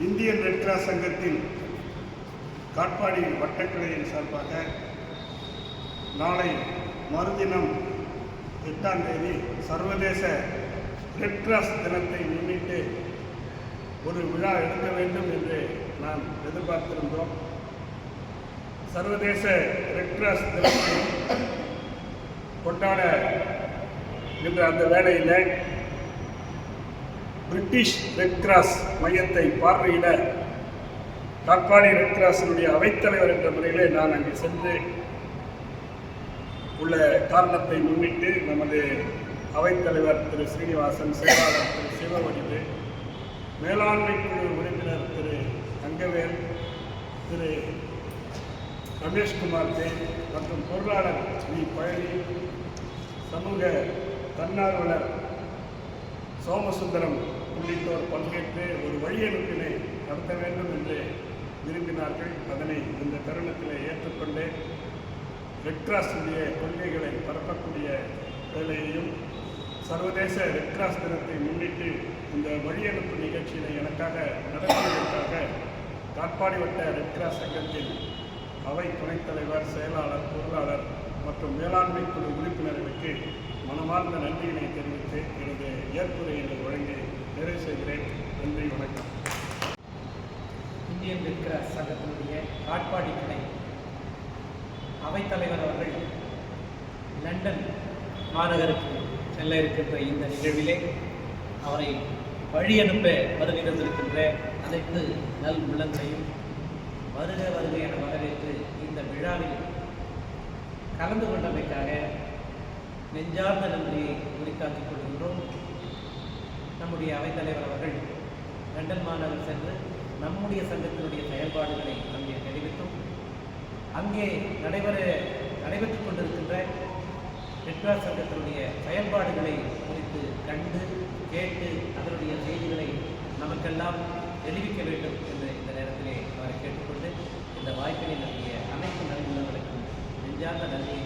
Indian red cross சங்கத்தின் காட்பாடி வட்டக்கிளையின் சார்பாக நாளை மறுதினம் எட்டாம் தேதி சர்வதேச ரெட் கிராஸ் தினத்தை முன்னிட்டு ஒரு விழா எடுக்க வேண்டும் என்று நாம் எதிர்பார்த்திருந்தோம். சர்வதேச ரெட் கிராஸ் தினத்தை கொண்டாட என்ற அந்த வேலையில் பிரிட்டிஷ் ரெட் கிராஸ் மையத்தை பார்வையிட காட்பாடி ரெட் கிராஸினுடைய அவைத்தலைவர் என்ற முறையிலே நான் அங்கே சென்று உள்ள காரணத்தை முன்னிட்டு நமது அவைத்தலைவர் திரு ஸ்ரீனிவாசன் செயலாளர் திரு சிவவடிவு மேலாண்மை குழு உறுப்பினர் திரு தங்கவேல் திரு ரமேஷ்குமார் தே மற்றும் பொருளாளர் வி பழனி சமூக தன்னார்வலர் சோமசுந்தரம் உள்ளிட்டோர் பங்கேற்று ஒரு வழியனுப்பினை நடத்த வேண்டும் என்று விரும்பினார்கள். அதனை இந்த தருணத்தில் ஏற்றுக்கொண்டு ரெட்ராஸுடைய கொள்கைகளை பரப்பக்கூடிய வேலையையும் சர்வதேச ரெட்ராஸ் தினத்தை முன்னிட்டு இந்த வழியனுப்பு நிகழ்ச்சியினை எனக்காக நடத்துவதற்காக காட்பாடி வட்ட ரெட்ராஸ் சங்கத்தின் அவை துணைத் தலைவர் செயலாளர் பொருளாளர் மற்றும் மேலாண்மை குழு உறுப்பினர்களுக்கு மனமார்ந்த நன்றியினை தெரிவித்து எனது ஏற்புரையினை வழங்கி நிறைவு செய்கிறேன். நன்றி வணக்கம். இந்தியன் ரெட் கிராஸ் சங்கத்தினுடைய காட்பாடி கிளை அவைத்தலைவர் அவர்கள் லண்டன் மாநகருக்கு செல்ல இருக்கின்ற இந்த நிகழ்விலே அவரை வழி அனுப்ப வருகிறந்திருக்கின்ற அனைத்து நல் உள்ளங்களையும் வருக வருக என வரவேற்று இந்த விழாவில் கலந்து கொண்டமைக்காக நெஞ்சார்ந்த நன்றியை உரித்தாக்கிக் கொள்கின்றோம். நம்முடைய அவைத்தலைவர் அவர்கள் லண்டன் மாநகர் சென்று நம்முடைய சங்கத்தினுடைய செயல்பாடுகளை அங்கே தெரிவித்தோம் அங்கே நடைபெற நடைபெற்றுக் கொண்டிருக்கின்ற ரெட்கிராஸ் சங்கத்தினுடைய செயல்பாடுகளை குறித்து கண்டு கேட்டு அதனுடைய செய்திகளை நமக்கெல்லாம் தெரிவிக்க வேண்டும் என்று இந்த நேரத்திலே அவரை கேட்டுக்கொண்டு இந்த வாய்ப்பினை நல்கிய அனைத்து நல்குள்ளங்களுக்கும் நெஞ்சார்ந்த நன்றியை